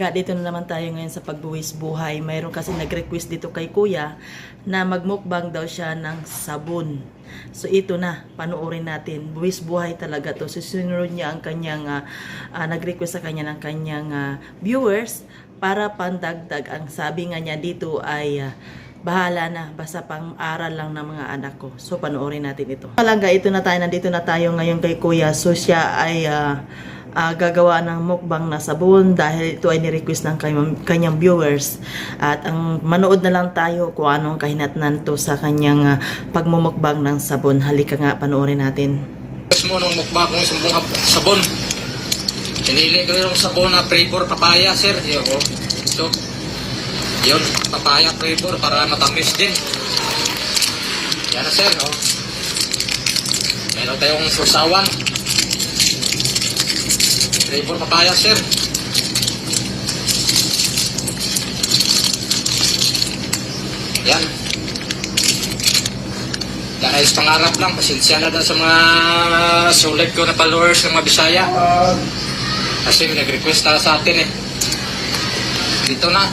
Nga, dito na naman tayo ngayon sa pagbuwis buhay. Mayroon kasi nag-request dito kay kuya na magmukbang daw siya ng sabon. So ito na, panoorin natin. Buwis buhay talaga to. Susunod niya ang kanyang, ah, ah, nag-request sa kanya ng kanyang ah, viewers para pandagdag. Ang sabi nga niya dito ay ah, bahala na, basta pang aral lang ng mga anak ko. So panoorin natin ito. Talaga, ito na tayo, nandito na tayo ngayon kay kuya. So siya ay ah, ah, gagawa ng mukbang na sabon dahil ito ay ni-request ng kanyang, viewers. At ang manood na lang tayo kung anong kahinatnan to sa kanyang ah, pagmumukbang ng sabon. Halika nga, panoorin natin. Mo nung mukbang kong sumbong sabon. Pinili ko yung sabon na flavor papaya, sir. Yun, oh. So, yun, papaya flavor para matamis din. Yan na, sir. Oh. Meron tayong susawan. Flavor papaya, sir. Yan. Dahil sa pangarap lang, pasensya na daw sa mga sulit ko na followers ng mga Bisaya. Kasi nag-request na sa atin eh. Dito na.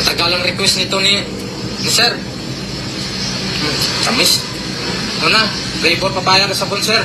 Ang ang request nito ni, ni Sir. Hmm, Tamis. Ano na? Flavor papaya na sabon, Sir.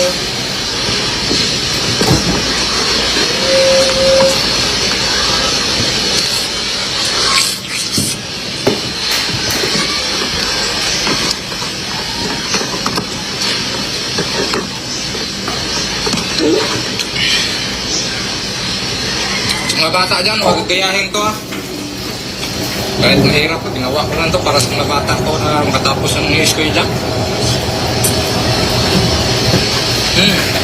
Mga bata dyan, huwag gayahin to ah. Kahit mahirap, ginawa ko lang to para sa mga bata ko na makatapos ng eskwela. Hmm.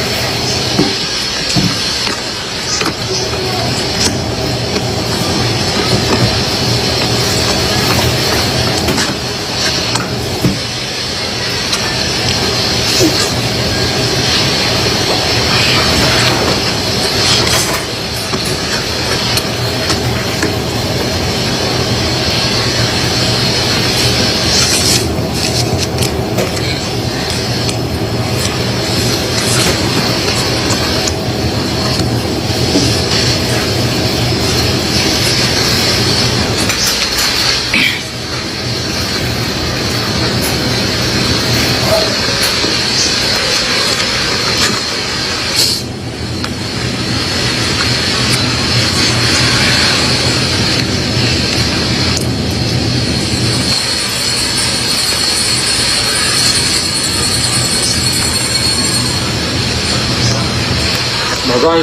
Bagay.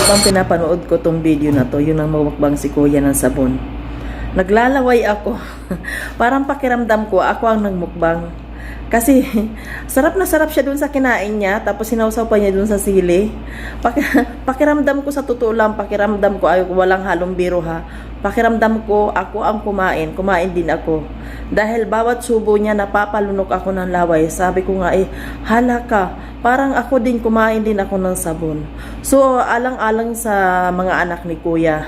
Habang pinapanood ko tong video na to, yun ang mumukbang si kuya ng sabon. Naglalaway ako. Parang pakiramdam ko, ako ang nagmukbang. Kasi, sarap na sarap siya dun sa kinain niya, tapos sinawsaw pa niya dun sa sili. Paki, pakiramdam ko sa totoo lang, pakiramdam ko, ay walang halong biro ha. Pakiramdam ko, ako ang kumain, kumain din ako. Dahil bawat subo niya, napapalunok ako ng laway. Sabi ko nga eh, hala ka, parang ako din kumain din ako ng sabon. So, alang-alang sa mga anak ni kuya.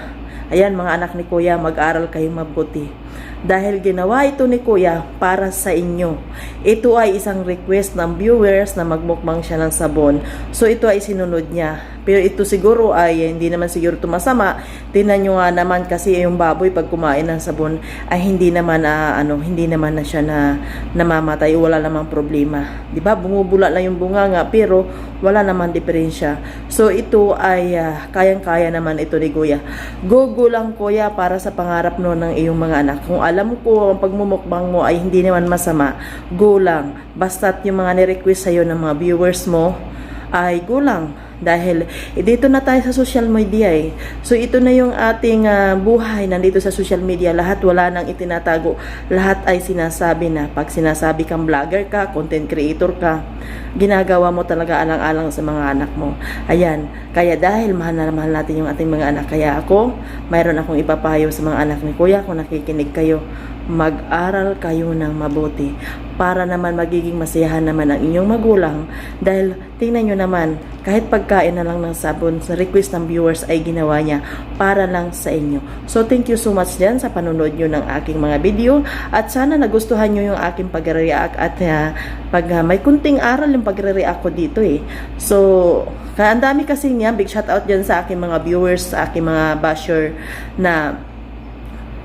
Ayan, mga anak ni kuya, mag-aral kayo mabuti. Dahil ginawa ito ni kuya para sa inyo. Ito ay isang request ng viewers na magmukbang siya ng sabon. So, ito ay sinunod niya. Pero ito siguro ay hindi naman siguro ito masama. Tingnan nyo nga naman kasi yung baboy pag kumain ng sabon ay hindi naman na ano, hindi naman na siya na namamatay, wala namang problema. 'Di ba? Bumubula lang yung bunga nga pero wala naman diferensya. So ito ay ah, kayang-kaya naman ito ni Kuya. Go go lang Kuya para sa pangarap no ng iyong mga anak. Kung alam ko ang pagmumukbang mo ay hindi naman masama, go lang. Basta't yung mga ni-request sa'yo ng mga viewers mo, ay go lang. Dahil eh, dito na tayo sa social media eh. So ito na yung ating ah, buhay nandito sa social media. Lahat wala nang itinatago. Lahat ay sinasabi na. Pag sinasabi kang vlogger ka, content creator ka, ginagawa mo talaga alang-alang sa mga anak mo. Ayan. Kaya dahil mahal na mahal natin yung ating mga anak. Kaya ako, mayroon akong ipapayo sa mga anak ni Kuya kung nakikinig kayo. Mag-aral kayo ng mabuti para naman magiging masiyahan naman ang inyong magulang dahil tingnan nyo naman kahit pagkain na lang ng sabon sa request ng viewers ay ginawa niya para lang sa inyo. So thank you so much dyan sa panonood nyo ng aking mga video at sana nagustuhan nyo yung aking pagre-react at ah, pag ah, may kunting aral yung pagre-react ko dito eh. So kaya ang dami kasi niya, big shout out dyan sa aking mga viewers, sa aking mga basher na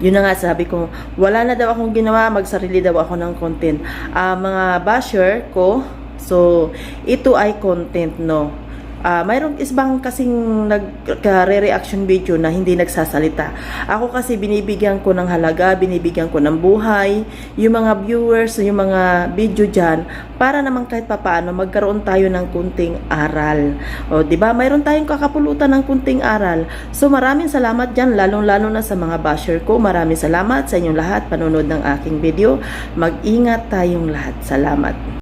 yun na nga sabi ko, wala na daw akong ginawa, magsarili daw ako ng content. Ah, mga basher ko, so ito ay content no. Ah, mayroong isbang kasing nagka-reaction video na hindi nagsasalita. Ako kasi binibigyan ko ng halaga, binibigyan ko ng buhay, yung mga viewers, yung mga video dyan, para naman kahit papaano magkaroon tayo ng kunting aral. O, di ba? Mayroon tayong kakapulutan ng kunting aral. So, maraming salamat dyan, lalong-lalo na sa mga basher ko. Maraming salamat sa inyong lahat panonood ng aking video. Mag-ingat tayong lahat. Salamat.